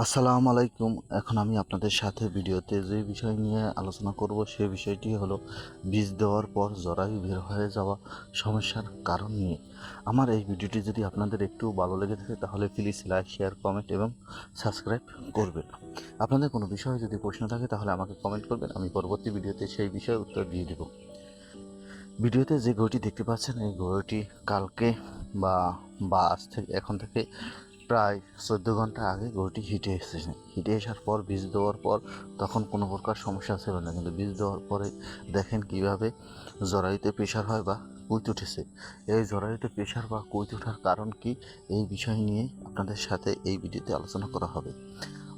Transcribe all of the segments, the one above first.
আসসালামু আলাইকুম। এখন আমি আপনাদের সাথে ভিডিওতে যে বিষয় নিয়ে আলোচনা করব সেই বিষয়টি হলো বীজ দেওয়ার পর জরায়ু বের হয়ে যাওয়া সমস্যার কারণ নিয়ে। আমার এই ভিডিওটি যদি আপনাদের একটু ভালো লেগে থাকে, তাহলে প্লিজ লাইক শেয়ার কমেন্ট এবং সাবস্ক্রাইব করবেন। আপনাদের কোনো বিষয়ে যদি প্রশ্ন থাকে, তাহলে আমাকে কমেন্ট করবেন, আমি পরবর্তী ভিডিওতে সেই বিষয়ে উত্তর দিয়ে দেব। ভিডিওতে যে গরুটি দেখতে পাচ্ছেন, এই গরুটি কালকে বা বা আজ থেকে, এখন থেকে প্রায় চোদ্দ ঘণ্টা আগে গরুটি হিটে এসেছে। হিটে আসার পর, বীজ দেওয়ার পর তখন কোনো প্রকার সমস্যা ছিল না। কিন্তু বীজ দেওয়ার পরে দেখেন কীভাবে জরাইতে প্রেশার হয় বা কুইত উঠেছে। এই জরায়ুতে প্রেশার বা কুইত ওঠার কারণ কি? এই বিষয় নিয়ে আপনাদের সাথে এই ভিডিওতে আলোচনা করা হবে।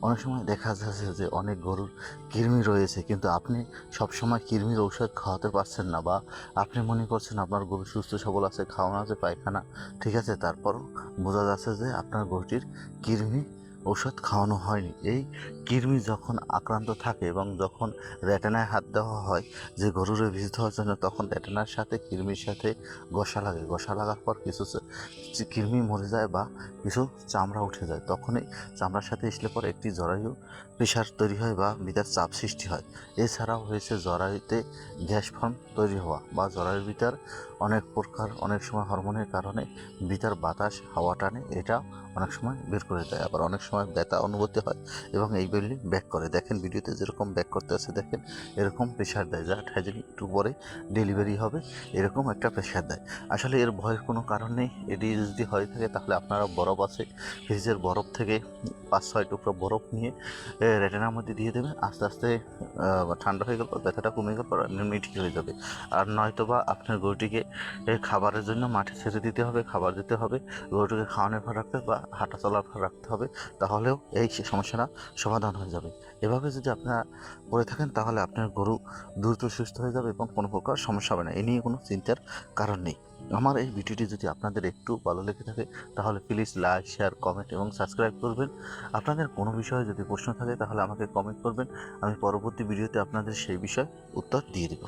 অনেক সময় দেখা যাচ্ছে যে অনেক গরুর কৃমি রয়েছে, কিন্তু আপনি সবসময় কৃমির ঔষধ খাওয়াতে পারছেন না বা আপনি মনে করছেন আপনার গরু সুস্থ, সবল আছে, খাওয়ানো আছে, পায়খানা, ঠিক আছে তারপর বোঝা যাচ্ছে যে আপনার গরুটির কৃমি ঔষধ খাওয়ানো হয়নি। এই কৃমি যখন আক্রান্ত থাকে এবং যখন রেটেনায় হাত দেওয়া হয়, যে গরুর বীজ দেওয়ার জন্য, তখন রেটেনার সাথে কৃমির সাথে ঘষা লাগে। গসা লাগার পর কিছু কৃমি মরে যায় বা কিছু চামড়া উঠে যায়। তখনই চামড়ার সাথে আসলে পর একটি জরায়ু প্রেশার তৈরি হয় বা ভিতর চাপ সৃষ্টি হয়। এছাড়াও হয়েছে জরায়ুতে গ্যাস ফর্ম তৈরি হওয়া বা জরায়ুর ভিতর অনেক প্রকার, অনেক সময় হরমোনের কারণে ভিতর বাতাস হাওয়া টানে, এটা অনেক সময় বের করে দেয়। আবার অনেক সময় ব্যথা অনুভূতি হয় এবং এই বেলি ব্যাক করে। দেখেন ভিডিওতে যেরকম ব্যাক করতে আছে, দেখেন এরকম প্রেশার দেয়। যা ঠাইজেন একটু পরে ডেলিভারি হবে, এরকম একটা প্রেশার দেয়। আসলে এর ভয়ের কোনো কারণ নেই। এটি যদি হয়ে থাকে, তাহলে আপনারা বরফ আছে। ফ্রিজের বরফ থেকে পাঁচ ছয় টুকরো বরফ নিয়ে রেটিনার মধ্যে দিয়ে দেবেন। আস্তে আস্তে ঠান্ডা হয়ে গেল ব্যথাটা কমে গেল এমনি ঠিক হয়ে যাবে। আর নয়তো বা আপনার গরুটিকে খাবারের জন্য মাঠে ছেড়ে দিতে হবে। খাবার দিতে হবে। গরুটিকে খাওয়ানোর ভার রাখতে বা হাঁটা চলার ভার রাখতে হবে। তাহলেও এই সমস্যাটা সমাধান হয়ে যাবে। এভাবে যদি আপনারা করে থাকেন, তাহলে আপনার গরু দ্রুত সুস্থ হয়ে যাবে এবং কোনো প্রকার সমস্যা হবে না। এ নিয়ে কোনো চিন্তার কারণ নেই। আমার এই ভিডিওটি যদি আপনাদের একটু ভালো লেগে থাকে, তাহলে প্লিজ লাইক শেয়ার কমেন্ট এবং সাবস্ক্রাইব করবেন। আপনাদের কোনো বিষয়ে যদি প্রশ্ন থাকে, তাহলে আমাকে কমেন্ট করবেন। আমি পরবর্তী ভিডিওতে আপনাদের সেই বিষয়ে উত্তর দিয়ে দেবো।